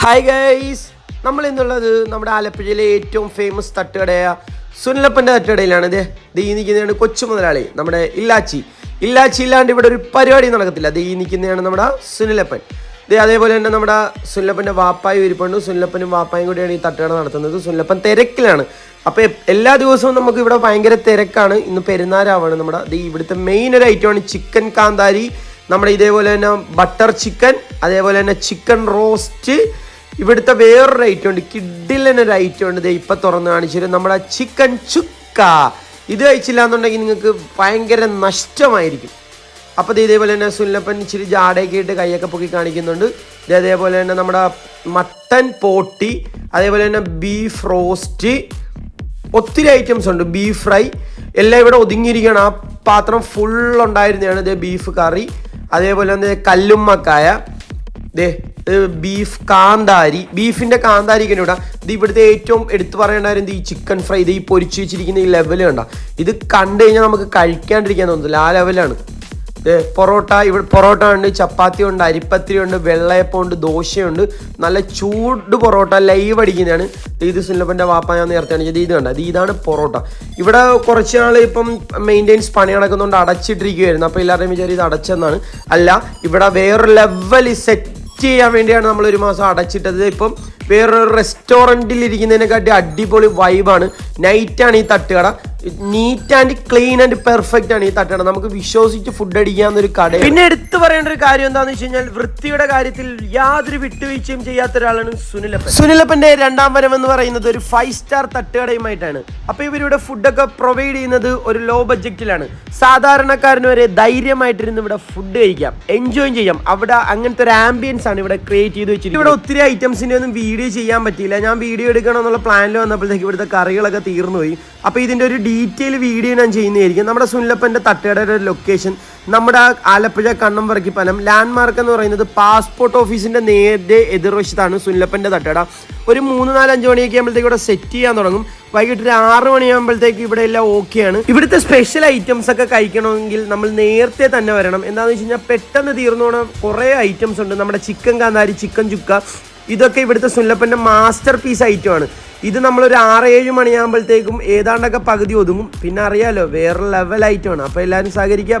Hi guys നമ്മൾ ഇന്നുള്ളത് നമ്മുടെ ആലപ്പുഴയിലെ ഏറ്റവും ഫേമസ് തട്ടുകടയായ സുനിലപ്പന്റെ തട്ടുകടയിലാണ്. ഇത് ദൈ നിൽക്കുന്നതാണ് കൊച്ചു മുതലാളി നമ്മുടെ ഇല്ലാച്ചി. ഇല്ലാച്ചി ഇല്ലാണ്ട് ഇവിടെ ഒരു പരിപാടി നടക്കത്തില്ല. ദൈ നിൽക്കുന്നതാണ് നമ്മുടെ സുനിലപ്പൻ. ദേ അതേപോലെ തന്നെ നമ്മുടെ സുനിലപ്പന്റെ വാപ്പായും ഇരിപ്പുണ്ട്. സുനിലപ്പനും വാപ്പായും കൂടിയാണ് ഈ തട്ടുകട നടത്തുന്നത്. സുനിലപ്പൻ തിരക്കിലാണ്. അപ്പോൾ എല്ലാ ദിവസവും നമുക്ക് ഇവിടെ ഭയങ്കര തിരക്കാണ്. ഇന്ന് പെരുന്നാരാവാണ് നമ്മുടെ ദേ ഇവിടുത്തെ മെയിൻ ഒരു ഐറ്റമാണ് ചിക്കൻ കാന്താരി. നമ്മുടെ ഇതേപോലെ തന്നെ ബട്ടർ ചിക്കൻ അതേപോലെ തന്നെ ചിക്കൻ റോസ്റ്റ്. ഇവിടുത്തെ വേറൊരു ഐറ്റം ഉണ്ട്. കിഡിലൊരു ഐറ്റം ഉണ്ട്. ഇപ്പം തുറന്ന് കാണിച്ചു നമ്മുടെ ചിക്കൻ ചുക്ക. ഇത് കഴിച്ചില്ല എന്നുണ്ടെങ്കിൽ നിങ്ങൾക്ക് ഭയങ്കര നഷ്ടമായിരിക്കും. അപ്പോൾ ഇതേപോലെ തന്നെ സുല്ലപ്പൻ ഇച്ചിരി ജാടയൊക്കെ ഇട്ട് കൈയൊക്കെ പൊക്കി കാണിക്കുന്നുണ്ട്. ഇത് അതേപോലെ തന്നെ നമ്മുടെ മട്ടൻ പോട്ടി അതേപോലെ തന്നെ ബീഫ് റോസ്റ്റ്. ഒത്തിരി ഐറ്റംസ് ഉണ്ട്. Beef fry. എല്ലാം ഇവിടെ ഒതുങ്ങിയിരിക്കുകയാണ്. ആ പാത്രം ഫുൾ ഉണ്ടായിരുന്നതാണ് ഇത് ബീഫ് കറി. അതേപോലെ തന്നെ കല്ലുമ്മക്കായ ദേ ബീഫ് കാന്താരി. ബീഫിന്റെ കാന്താരിക്ക് ഇടാം ഇത് ഇവിടുത്തെ ഏറ്റവും എടുത്തു പറയേണ്ടായിരുന്നു ഈ ചിക്കൻ ഫ്രൈ ഇത് ഈ പൊരിച്ചു വെച്ചിരിക്കുന്ന ഈ ലെവൽ കണ്ട. ഇത് കണ്ടു കഴിഞ്ഞാൽ നമുക്ക് കഴിക്കാണ്ടിരിക്കാൻ തോന്നുന്നില്ല ആ ലെവലാണ് പൊറോട്ട ഇവിടെ പൊറോട്ട ഉണ്ട് ചപ്പാത്തി ഉണ്ട് അരിപ്പത്തിരി ഉണ്ട് വെള്ളയപ്പം ഉണ്ട് ദോശയുണ്ട്. നല്ല ചൂട് പൊറോട്ട ലൈവ് അടിക്കുന്നതാണ്. ഇത് സുല്ലപ്പന്റെ വാപ്പ ഞാൻ നേരത്തെ കാണിച്ചത്. ഇത് കണ്ട? ഇത് ഇതാണ് പൊറോട്ട. ഇവിടെ കുറച്ച് നാൾ ഇപ്പം മെയിന്റെയിൻസ് പണി നടക്കുന്നതുകൊണ്ട് അടച്ചിട്ടിരിക്കുകയായിരുന്നു അപ്പോൾ എല്ലാവരുടെയും വിചാരം ഇത് അടച്ചെന്നാണ്. അല്ല ഇവിടെ വേറൊരു ലെവൽ സെറ്റ് ചെയ്യാൻ വേണ്ടിയാണ് നമ്മൾ ഒരു മാസം അടച്ചിട്ടത്. ഇപ്പം വേറൊരു റെസ്റ്റോറന്റിൽ ഇരിക്കുന്നതിനെക്കാട്ടി അടിപൊളി വൈബാണ് നൈറ്റാണ് ഈ തട്ടുകട. Neat and clean and perfect ആണ് ഈ തട്ടണം. നമുക്ക് വിശ്വസിച്ച് ഫുഡ് അടിക്കാവുന്ന ഒരു കട പിന്നെ എടുത്തു പറയേണ്ട ഒരു കാര്യം എന്താണെന്ന് വെച്ച് കഴിഞ്ഞാൽ വൃത്തിയുടെ കാര്യത്തിൽ യാതൊരു വിട്ടുവീഴ്ചയും ചെയ്യാത്ത ഒരാളാണ് സുനിലപ്പൻ. സുനിലപ്പന്റെ രണ്ടാം വരം എന്ന് പറയുന്നത് ഒരു ഫൈവ് സ്റ്റാർ തട്ടുകടയുമായിട്ടാണ്. അപ്പൊ ഇവരിവിടെ ഫുഡൊക്കെ പ്രൊവൈഡ് ചെയ്യുന്നത് ഒരു ലോ ബഡ്ജറ്റിലാണ് സാധാരണക്കാരന് വരെ ധൈര്യമായിട്ടിരുന്ന് ഇവിടെ ഫുഡ് കഴിക്കാം. എൻജോയ് ചെയ്യാം. അവിടെ അങ്ങനത്തെ ഒരു ആംബിയൻസ് ആണ് ഇവിടെ ക്രിയേറ്റ് ചെയ്ത് വെച്ചിട്ട് ഇവിടെ ഒത്തിരി ഐറ്റംസിന്റെ ഒന്നും വീഡിയോ ചെയ്യാൻ പറ്റിയില്ല. ഞാൻ വീഡിയോ എടുക്കണം എന്നുള്ള പ്ലാനിൽ വന്നപ്പോഴത്തേക്ക് ഇവിടുത്തെ കറികളൊക്കെ തീർന്നുപോയി. അപ്പൊ അപ്പോൾ ഇതിന്റെ ഒരു ഡീറ്റെയിൽ വീഡിയോ ഞാൻ ചെയ്യുന്നതായിരിക്കും. നമ്മുടെ സുനിലപ്പന്റെ തട്ടയുടെ ഒരു ലൊക്കേഷൻ നമ്മുടെ ആലപ്പുഴ കണ്ണമ്പറക്കി പനം ലാൻഡ് മാർക്ക് എന്ന് പറയുന്നത് പാസ്പോർട്ട് ഓഫീസിന്റെ നേരെ എതിർവശത്താണ് സുനിലപ്പന്റെ തട്ടട. ഒരു മൂന്ന് നാല് അഞ്ച് മണിയൊക്കെ ആകുമ്പോഴത്തേക്ക് ഇവിടെ സെറ്റ് ചെയ്യാൻ തുടങ്ങും. വൈകിട്ട് ഒരു ആറ് മണിയാകുമ്പോഴത്തേക്ക് ഇവിടെ എല്ലാം ഓക്കെയാണ് ഇവിടുത്തെ സ്പെഷ്യൽ ഐറ്റംസ് ഒക്കെ കഴിക്കണമെങ്കിൽ നമ്മൾ നേരത്തെ തന്നെ വരണം. എന്താണെന്ന് വെച്ച് കഴിഞ്ഞാൽ പെട്ടെന്ന് തീർന്നു പോകണം കുറേ ഐറ്റംസ് ഉണ്ട്. നമ്മുടെ ചിക്കൻ കാന്താരി ചിക്കൻ ചുക്ക ഇതൊക്കെ ഇവിടുത്തെ സുല്ലപ്പന്റെ മാസ്റ്റർ പീസ് ഐറ്റമാണ് ഇത് നമ്മളൊരു ആറ് ഏഴ് മണിയാകുമ്പോഴത്തേക്കും ഏതാണ്ടൊക്കെ പകുതി ഒതുങ്ങും. പിന്നെ അറിയാലോ വേറെ ലെവലായിട്ടാണ് അപ്പോൾ എല്ലാവരും സഹകരിക്കുക